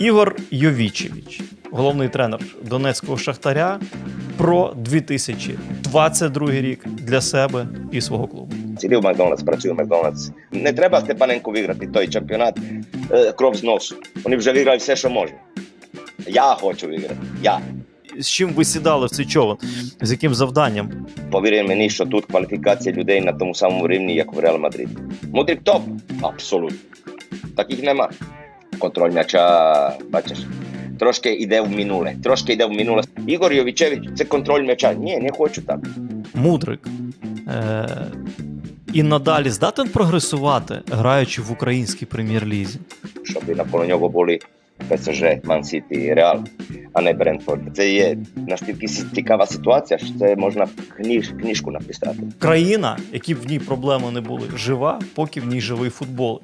Ігор Йовічевич, головний тренер Донецького Шахтаря, про 2022 рік для себе і свого клубу. Ціли в Макдональдс, працює в Макдональдс. Не треба Степаненку виграти той чемпіонат е, кров з носу. Вони вже виграли все, що можна. Я хочу виграти. Я. З чим ви сідали в цей човен? З яким завданням? Повірте мені, що тут кваліфікація людей на тому самому рівні, як в Реал Мадрид. Мудрик топ? Абсолютно. Таких нема. Контроль м'яча, бачиш, трошки йде в минуле. Трошки йде в минуле. Ігор Йовічевич, це контроль м'яча. Ні, не хочу так. Мудрик. Е- і надалі здатен прогресувати, граючи в українській прем'єр-лізі. щоб навколо нього були ПСЖ, Ман Сіті, Реал, а не Брентфорд. Це є настільки цікава ситуація, що це можна кніж, книжку написати. Країна, які б в ній проблеми не були, жива, поки в ній живий футбол.